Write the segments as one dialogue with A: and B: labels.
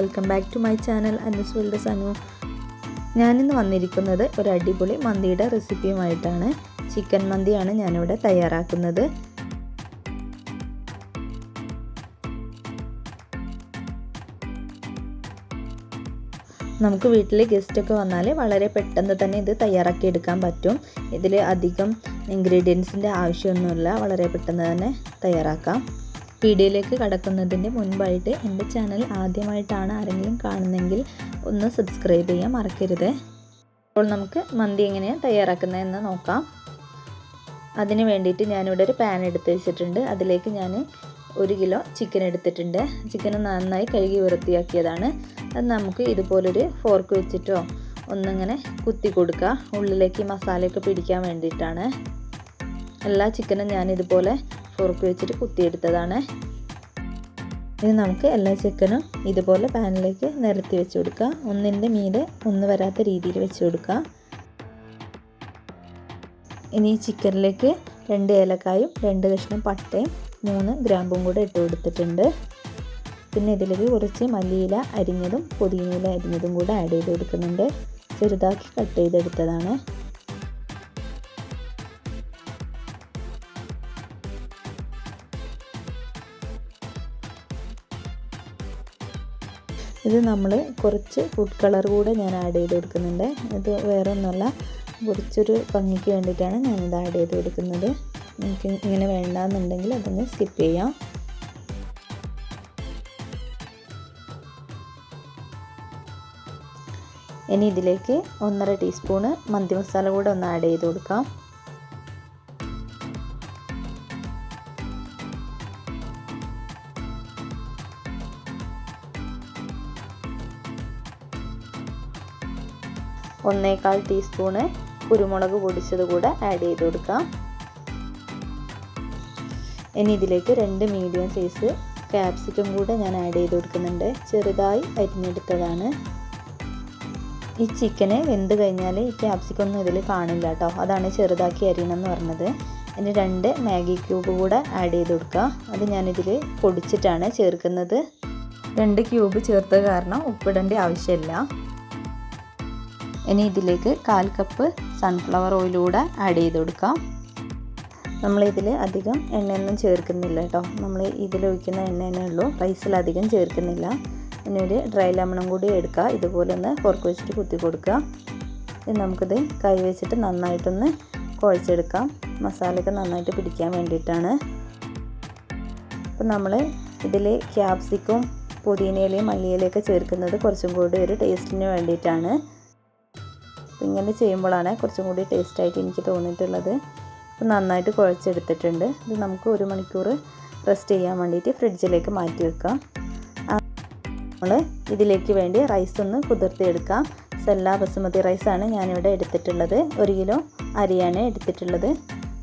A: Welcome back to my channel Anna's world Sanu. ഞാനിന്ന് വന്നിരിക്കുന്നത് ഒരു അടിപൊളി മന്തിയുടെ റെസിപ്പിയുമായിട്ടാണ്. ചിക്കൻ മന്തിയാണ് ഞാനിവിടെ തയ്യാറാക്കുന്നത്. നമുക്ക് വീട്ടിൽ ഗസ്റ്റൊക്കെ വന്നാൽ വളരെ പെട്ടെന്ന് തന്നെ ഇത് തയ്യാറാക്കി എടുക്കാൻ പറ്റും. ഇതിൽ അധികം ഇൻഗ്രീഡിയൻസിന്റെ ആവശ്യമൊന്നുമില്ല. വളരെ പെട്ടെന്ന് തന്നെ തയ്യാറാക്കാം. വീഡിയോയിലേക്ക് കടക്കുന്നതിന് മുൻപായിട്ട് എന്റെ ചാനൽ ആദ്യമായിട്ടാണ് ആരെങ്കിലും കാണുന്നതെങ്കിൽ ഒന്ന് സബ്സ്ക്രൈബ് ചെയ്യാൻ മറക്കരുത്. അപ്പോൾ നമുക്ക് മന്തി എങ്ങനെയാണ് തയ്യാറാക്കുന്നതെന്ന് നോക്കാം. അതിന് വേണ്ടിയിട്ട് ഞാനിവിടെ ഒരു പാൻ എടുത്ത് വെച്ചിട്ടുണ്ട്. അതിലേക്ക് ഞാൻ ഒരു കിലോ ചിക്കൻ എടുത്തിട്ടുണ്ട്. ചിക്കൻ നന്നായി കഴുകി വൃത്തിയാക്കിയതാണ്. അത് നമുക്ക് ഇതുപോലൊരു ഫോർക്ക് വെച്ചിട്ടോ ഒന്നിങ്ങനെ കുത്തി കൊടുക്കുക. ഉള്ളിലേക്ക് മസാലയൊക്കെ പിടിക്കാൻ വേണ്ടിയിട്ടാണ്. എല്ലാ ചിക്കനും ഞാൻ ഇതുപോലെ ഫോർക്ക് വെച്ചിട്ട് കുത്തിയെടുത്തതാണ്. ഇനി നമുക്ക് എല്ലാ ചിക്കനും ഇതുപോലെ പാനിലേക്ക് നിരത്തി വെച്ച് കൊടുക്കുക. ഒന്നിന്റെ മീതെ ഒന്ന് വരാത്ത രീതിയിൽ വെച്ച് കൊടുക്കുക. ഇനി ചിക്കനിലേക്ക് രണ്ട് ഏലക്കായും രണ്ട് കഷ്ണം പട്ടയും മൂന്ന് ഗ്രാമ്പും കൂടെ ഇട്ട് കൊടുത്തിട്ടുണ്ട്. പിന്നെ ഇതിലേക്ക് കുറച്ച് മല്ലിയില അരിഞ്ഞതും പുതിനയില അരിഞ്ഞതും കൂടെ ആഡ് ചെയ്ത് കൊടുക്കുന്നുണ്ട്. ചെറുതാക്കി കട്ട് ചെയ്തെടുത്തതാണ്. ഇത് നമ്മൾ കുറച്ച് ഫുഡ് കളർ കൂടെ ഞാൻ ആഡ് ചെയ്ത് കൊടുക്കുന്നുണ്ട്. ഇത് വേറെ ഒന്നുമല്ല കുറച്ചൊരു ഭംഗിക്ക് വേണ്ടിയിട്ടാണ് ഞാനിത് ആഡ് ചെയ്ത് കൊടുക്കുന്നത്. നിങ്ങൾക്ക് ഇങ്ങനെ വേണ്ടാന്നുണ്ടെങ്കിൽ അതൊന്ന് സ്കിപ്പ് ചെയ്യാം. ഇനി ഇതിലേക്ക് ഒന്നര ടീസ്പൂണ് മന്തി മസാല കൂടെ ഒന്ന് ആഡ് ചെയ്ത് കൊടുക്കാം. ഒന്നേകാൽ ടീസ്പൂണ് കുരുമുളക് പൊടിച്ചത് കൂടെ ആഡ് ചെയ്ത് കൊടുക്കാം. ഇനി ഇതിലേക്ക് രണ്ട് മീഡിയം സൈസ് ക്യാപ്സിക്കം കൂടെ ഞാൻ ആഡ് ചെയ്ത് കൊടുക്കുന്നുണ്ട്. ചെറുതായി അരിഞ്ഞെടുത്തതാണ്. ഈ ചിക്കന് വെന്ത് കഴിഞ്ഞാൽ ഈ ക്യാപ്സിക്കം ഒന്നും ഇതിൽ കാണില്ല കേട്ടോ. അതാണ് ചെറുതാക്കി അരിയണം എന്ന് പറഞ്ഞത്. ഇനി രണ്ട് മാഗി ക്യൂബ് കൂടെ ആഡ് ചെയ്ത് കൊടുക്കുക അത് ഞാനിതിൽ പൊടിച്ചിട്ടാണ് ചേർക്കുന്നത്. രണ്ട് ക്യൂബ് ചേർത്ത കാരണം ഉപ്പിടേണ്ട ആവശ്യമില്ല. ഇനി ഇതിലേക്ക് കാൽ കപ്പ് സൺഫ്ലവർ ഓയിലൂടെ ആഡ് ചെയ്ത് കൊടുക്കാം. നമ്മളിതിൽ അധികം എണ്ണയൊന്നും ചേർക്കുന്നില്ല കേട്ടോ. നമ്മൾ ഇതിൽ ഒഴിക്കുന്ന എണ്ണ ഉള്ളൂ. റൈസിൽ അധികം ചേർക്കുന്നില്ല. ഇനി ഒരു ഡ്രൈ ലെമണും കൂടി എടുക്കുക ഇതുപോലെ ഒന്ന് ഫോർക്ക് വെച്ചിട്ട് കുത്തി കൊടുക്കുക ഇനി നമുക്കിത് കൈ വെച്ചിട്ട് നന്നായിട്ടൊന്ന് കുഴച്ചെടുക്കാം. മസാലയൊക്കെ നന്നായിട്ട് പിടിക്കാൻ വേണ്ടിയിട്ടാണ്. അപ്പം നമ്മൾ ഇതിൽ ക്യാപ്സിക്കും പുതിനയിലയും മല്ലിയിലയൊക്കെ ചേർക്കുന്നത് കുറച്ചും കൂടി ഒരു ടേസ്റ്റിന് വേണ്ടിയിട്ടാണ്. അപ്പം ഇങ്ങനെ ചെയ്യുമ്പോഴാണ് കുറച്ചും കൂടി ടേസ്റ്റായിട്ട് എനിക്ക് തോന്നിയിട്ടുള്ളത്. അപ്പോൾ നന്നായിട്ട് കുഴച്ചെടുത്തിട്ടുണ്ട്. ഇത് നമുക്ക് ഒരു മണിക്കൂർ റെസ്റ്റ് ചെയ്യാൻ വേണ്ടിയിട്ട് ഫ്രിഡ്ജിലേക്ക് മാറ്റി വെക്കാം. നമ്മൾ ഇതിലേക്ക് വേണ്ടി റൈസ് ഒന്ന് കുതിർത്തിയെടുക്കാം. സെല്ല ബസുമതി റൈസാണ് ഞാനിവിടെ എടുത്തിട്ടുള്ളത്. ഒരു കിലോ അരിയാണ് എടുത്തിട്ടുള്ളത്.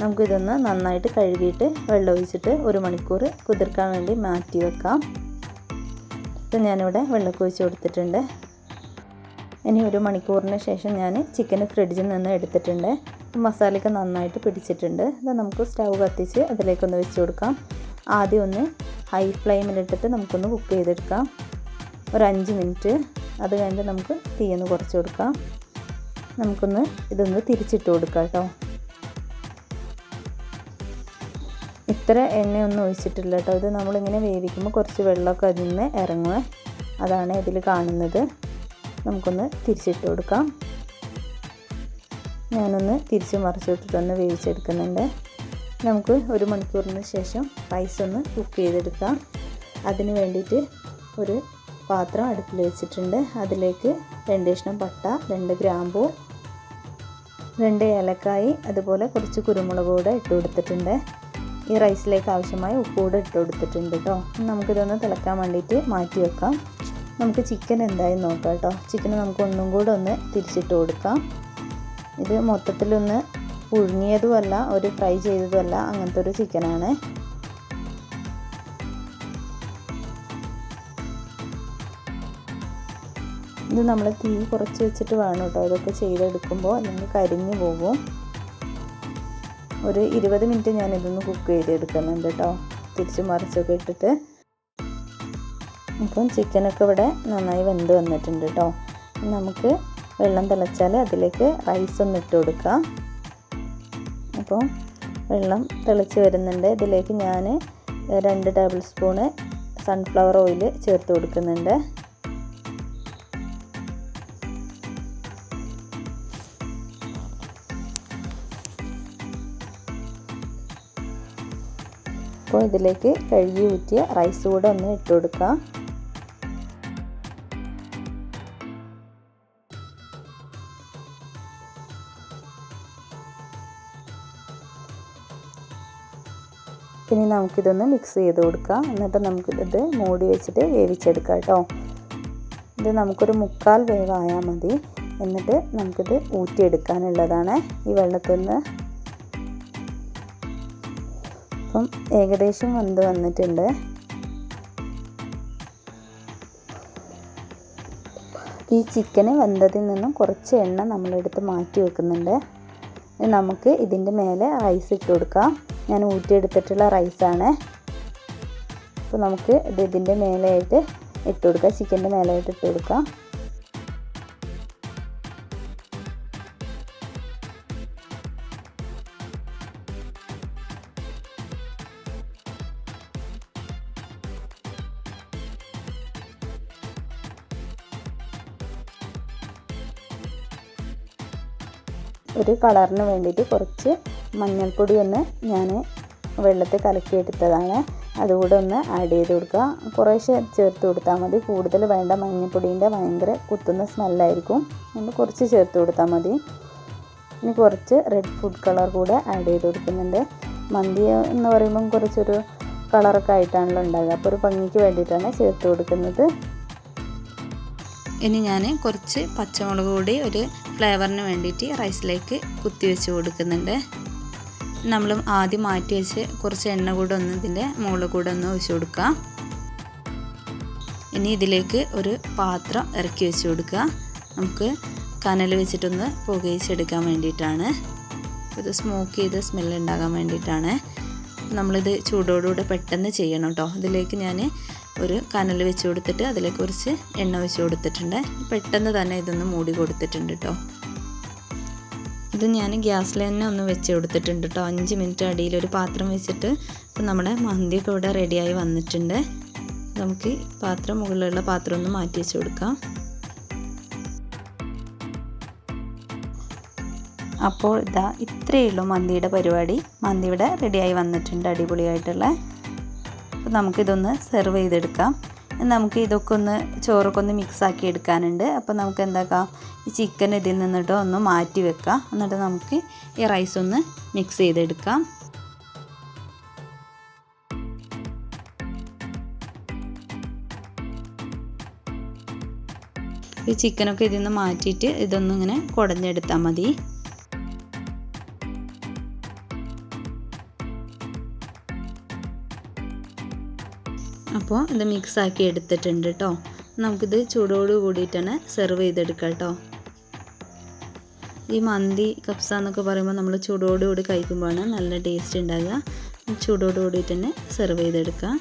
A: നമുക്കിതൊന്ന് നന്നായിട്ട് കഴുകിയിട്ട് വെള്ളമൊഴിച്ചിട്ട് ഒരു മണിക്കൂർ കുതിർക്കാൻ വേണ്ടി മാറ്റി വെക്കാം. ഇത് ഞാനിവിടെ വെള്ളമൊക്കെ ഒഴിച്ച് കൊടുത്തിട്ടുണ്ട്. ഇനി ഒരു മണിക്കൂറിന് ശേഷം ഞാൻ ചിക്കൻ ഫ്രിഡ്ജിൽ നിന്ന് എടുത്തിട്ടുണ്ട്. മസാലയൊക്കെ നന്നായിട്ട് പിടിച്ചിട്ടുണ്ട്. ഇത് നമുക്ക് സ്റ്റൗ കത്തിച്ച് അതിലേക്കൊന്ന് വെച്ച് കൊടുക്കാം. ആദ്യം ഒന്ന് ഹൈ ഫ്ലെയിമിലിട്ടിട്ട് നമുക്കൊന്ന് കുക്ക് ചെയ്തെടുക്കാം. ഒരു അഞ്ച് മിനിറ്റ് അത് കഴിഞ്ഞിട്ട് നമുക്ക് തീയൊന്ന് കുറച്ച് കൊടുക്കാം. നമുക്കൊന്ന് ഇതൊന്ന് തിരിച്ചിട്ട് കൊടുക്കാം കേട്ടോ. ഇത്ര എണ്ണയൊന്നും ഒഴിച്ചിട്ടില്ല കേട്ടോ. ഇത് നമ്മളിങ്ങനെ വേവിക്കുമ്പോൾ കുറച്ച് വെള്ളമൊക്കെ അതിൽ നിന്ന് ഇറങ്ങുക അതാണ് ഇതിൽ കാണുന്നത്. നമുക്കൊന്ന് തിരിച്ചിട്ട് കൊടുക്കാം. ഞാനൊന്ന് തിരിച്ച് മറിച്ചിട്ടിട്ടൊന്ന് വേവിച്ചെടുക്കുന്നുണ്ട്. നമുക്ക് ഒരു മണിക്കൂറിന് ശേഷം റൈസ് ഒന്ന് കുക്ക് ചെയ്തെടുക്കാം. അതിന് വേണ്ടിയിട്ട് ഒരു പാത്രം അടുപ്പിൽ വെച്ചിട്ടുണ്ട്. അതിലേക്ക് രണ്ട് കഷ്ണം പട്ട രണ്ട് ഗ്രാമ്പൂ രണ്ട് ഏലക്കായി അതുപോലെ കുറച്ച് കുരുമുളക് കൂടെ ഇട്ട് കൊടുത്തിട്ടുണ്ട്. ഈ റൈസിലേക്ക് ആവശ്യമായ ഉപ്പ് കൂടെ ഇട്ട് കൊടുത്തിട്ടുണ്ട് കേട്ടോ. നമുക്കിതൊന്ന് തിളക്കാൻ വേണ്ടിയിട്ട് മാറ്റി വെക്കാം. നമുക്ക് ചിക്കൻ എന്തായാലും നോക്കാം കേട്ടോ. ചിക്കൻ നമുക്ക് ഒന്നും കൂടെ ഒന്ന് തിരിച്ചിട്ട് കൊടുക്കാം. ഇത് മൊത്തത്തിലൊന്ന് പുഴുങ്ങിയതുമല്ല ഒരു ഫ്രൈ ചെയ്തതുമല്ല അങ്ങനത്തെ ഒരു ചിക്കനാണ് ഇത് നമ്മൾ തീ കുറച്ച് വെച്ചിട്ട് വേണം കേട്ടോ. ഇതൊക്കെ ചെയ്തെടുക്കുമ്പോൾ അല്ലെങ്കിൽ കരിഞ്ഞു പോകും. ഒരു ഇരുപത് മിനിറ്റ് ഞാൻ ഇതൊന്ന് കുക്ക് ചെയ്തെടുക്കുന്നുണ്ട് കേട്ടോ. തിരിച്ച് മറിച്ചൊക്കെ ഇട്ടിട്ട്. അപ്പം ചിക്കനൊക്കെ ഇവിടെ നന്നായി വെന്ത് വന്നിട്ടുണ്ട് കേട്ടോ നമുക്ക് വെള്ളം തിളച്ചാൽ അതിലേക്ക് റൈസ് ഒന്ന് ഇട്ട് കൊടുക്കാം. അപ്പോൾ വെള്ളം തിളച്ച് വരുന്നുണ്ട്. ഇതിലേക്ക് ഞാൻ രണ്ട് ടേബിൾ സ്പൂണ് സൺഫ്ലവർ ഓയിൽ ചേർത്ത് കൊടുക്കുന്നുണ്ട്. അപ്പോൾ ഇതിലേക്ക് കഴുകി ഊറ്റിയ റൈസ് കൂടെ ഒന്ന് ഇട്ട് കൊടുക്കാം. ഇനി നമുക്കിതൊന്ന് മിക്സ് ചെയ്ത് കൊടുക്കാം. എന്നിട്ട് നമുക്കിത് മൂടി വെച്ചിട്ട് വേവിച്ചെടുക്കാം കേട്ടോ. ഇത് നമുക്കൊരു മുക്കാൽ വേവായാൽ മതി. എന്നിട്ട് നമുക്കിത് ഊറ്റിയെടുക്കാനുള്ളതാണ് ഈ വെള്ളത്തിൽ നിന്ന് അപ്പം ഏകദേശം വന്ന് വന്നിട്ടുണ്ട്. ഈ ചിക്കന് വെന്തതിൽ നിന്നും കുറച്ച് എണ്ണ നമ്മളെടുത്ത് മാറ്റി വെക്കുന്നുണ്ട്. നമുക്ക് ഇതിന്റെ മേലെ റൈസ് ഇട്ട് കൊടുക്കാം. ഞാൻ ഊറ്റിയെടുത്തിട്ടുള്ള റൈസാണ് അപ്പോൾ നമുക്ക് ഇത് ഇതിന്റെ മേലെയായിട്ട് ഇട്ട് കൊടുക്കാം. ചിക്കന്റെ മേലെയായിട്ട് ഇട്ട് കൊടുക്കാം. ഒരു കളറിന് വേണ്ടിയിട്ട് കുറച്ച് മഞ്ഞൾപ്പൊടി ഒന്ന് ഞാൻ വെള്ളത്തിൽ കലക്കി എടുത്തതാണ് അതുകൂടെ ഒന്ന് ആഡ് ചെയ്ത് കൊടുക്കുക. കുറേശ്ശെ ചേർത്ത് കൊടുത്താൽ മതി. കൂടുതൽ വേണ്ട മഞ്ഞൾപ്പൊടീന്റെ ഭയങ്കര കുത്തുന്ന സ്മെല്ലായിരിക്കും. നമ്മൾ കുറച്ച് ചേർത്ത് കൊടുത്താൽ മതി. ഇനി കുറച്ച് റെഡ് ഫുഡ് കളർ കൂടെ ആഡ് ചെയ്ത് കൊടുക്കുന്നുണ്ട്. മന്തി എന്ന് പറയുമ്പം കുറച്ചൊരു കളറൊക്കെ ആയിട്ടാണല്ലോ ഉണ്ടാകുക അപ്പോൾ ഒരു ഭംഗിക്ക് വേണ്ടിയിട്ടാണ് ചേർത്ത് കൊടുക്കുന്നത്. ഇനി ഞാൻ കുറച്ച് പച്ചമുളക് കൂടി ഒരു ഫ്ലേവറിന് വേണ്ടിയിട്ട് റൈസിലേക്ക് കുത്തി വെച്ച് കൊടുക്കുന്നുണ്ട്. നമ്മൾ ആദ്യം മാറ്റി വെച്ച് കുറച്ച് എണ്ണ കൂടെ ഒന്ന് ഇതിന്റെ മുകളിൽ കൂടെ ഒന്ന് ഒഴിച്ചു കൊടുക്കുക. ഇനി ഇതിലേക്ക് ഒരു പാത്രം ഇറക്കി വെച്ച് കൊടുക്കുക. നമുക്ക് കനൽ വെച്ചിട്ടൊന്ന് പുകയിച്ചെടുക്കാൻ വേണ്ടിയിട്ടാണ്. ഇത് സ്മോക്ക് ചെയ്ത് സ്മെല്ലുണ്ടാകാൻ വേണ്ടിയിട്ടാണ്. നമ്മളിത് ചൂടോടുകൂടെ പെട്ടെന്ന് ചെയ്യണം കേട്ടോ. ഇതിലേക്ക് ഞാൻ ഒരു കനൽ വെച്ച് കൊടുത്തിട്ട് അതിലേക്ക് കുറച്ച് എണ്ണ വെച്ച് കൊടുത്തിട്ടുണ്ട്. പെട്ടെന്ന് തന്നെ ഇതൊന്ന് മൂടി കൊടുത്തിട്ടുണ്ട് കേട്ടോ ഇത് ഞാൻ ഗ്യാസിൽ തന്നെ ഒന്ന് വെച്ച് കൊടുത്തിട്ടുണ്ട് കേട്ടോ അഞ്ച് മിനിറ്റ് അടിയിൽ ഒരു പാത്രം വെച്ചിട്ട് ഇപ്പം നമ്മുടെ മന്തിയൊക്കെ ഇവിടെ റെഡിയായി വന്നിട്ടുണ്ട്. നമുക്ക് പാത്രം മുകളിലുള്ള പാത്രം ഒന്ന് മാറ്റി വെച്ച് കൊടുക്കാം. അപ്പോൾ ഇതാ ഇത്രയേ ഉള്ളൂ മന്തിയുടെ പരിപാടി. മന്തി ഇവിടെ റെഡിയായി വന്നിട്ടുണ്ട് അടിപൊളിയായിട്ടുള്ള. അപ്പോൾ നമുക്കിതൊന്ന് സെർവ് ചെയ്തെടുക്കാം. നമുക്ക് ഇതൊക്കെ ഒന്ന് ചോറൊക്കെ ഒന്ന് മിക്സ് ആക്കി എടുക്കാനുണ്ട്. അപ്പോൾ നമുക്ക് എന്താക്കാം? ഈ ചിക്കൻ ഇതിൽ നിന്നിട്ട് ഒന്ന് മാറ്റി വെക്കാം. എന്നിട്ട് നമുക്ക് ഈ റൈസ് ഒന്ന് മിക്സ് ചെയ്തെടുക്കാം. ഈ ചിക്കനൊക്കെ ഇതിൽ നിന്ന് മാറ്റിയിട്ട് ഇതൊന്നും ഇങ്ങനെ കുടഞ്ഞെടുത്താൽ മതി. അപ്പോൾ ഇത് മിക്സ് ആക്കി എടുത്തിട്ടുണ്ട് കേട്ടോ. നമുക്കിത് ചൂടോട് കൂടിയിട്ടാണ് സെർവ് ചെയ്തെടുക്കാം കേട്ടോ. ഈ മന്തി കപ്സ എന്നൊക്കെ പറയുമ്പോൾ നമ്മൾ ചൂടോടുകൂടി കഴിക്കുമ്പോഴാണ് നല്ല ടേസ്റ്റ് ഉണ്ടാകുക. ചൂടോട് കൂടിയിട്ട് തന്നെ സെർവ് ചെയ്തെടുക്കാം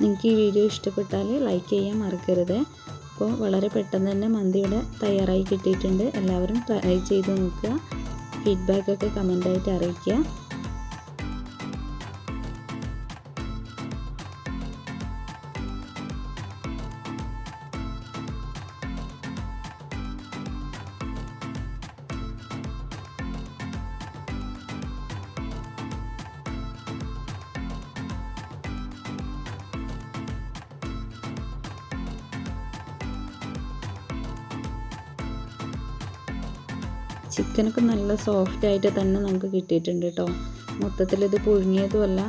A: നിങ്ങൾക്ക് ഈ വീഡിയോ ഇഷ്ടപ്പെട്ടാൽ ലൈക്ക് ചെയ്യാൻ മറക്കരുത്. അപ്പോൾ വളരെ പെട്ടെന്ന് തന്നെ മന്തി ഇവിടെ തയ്യാറായി കിട്ടിയിട്ടുണ്ട്. എല്ലാവരും ട്രൈ ചെയ്ത് നോക്കുക. ഫീഡ്ബാക്കൊക്കെ കമന്റായിട്ട് അറിയിക്കുക. ചിക്കനൊക്കെ നല്ല സോഫ്റ്റ് ആയിട്ട് തന്നെ നമുക്ക് കിട്ടിയിട്ടുണ്ട് കേട്ടോ മൊത്തത്തിൽ ഇത് പുഴുങ്ങിയതുമല്ല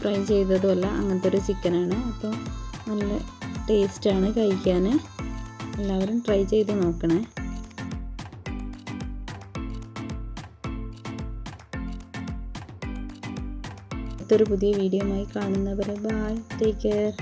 A: ഫ്രൈ ചെയ്തതുമല്ല അങ്ങനത്തെ ഒരു ചിക്കനാണ്. അപ്പോൾ നല്ല ടേസ്റ്റാണ് കഴിക്കാൻ എല്ലാവരും ട്രൈ ചെയ്ത് നോക്കണേ. അടുത്തൊരു പുതിയ വീഡിയോയുമായി കാണുന്നവരെ ബായ് ടേക്ക് കെയർ.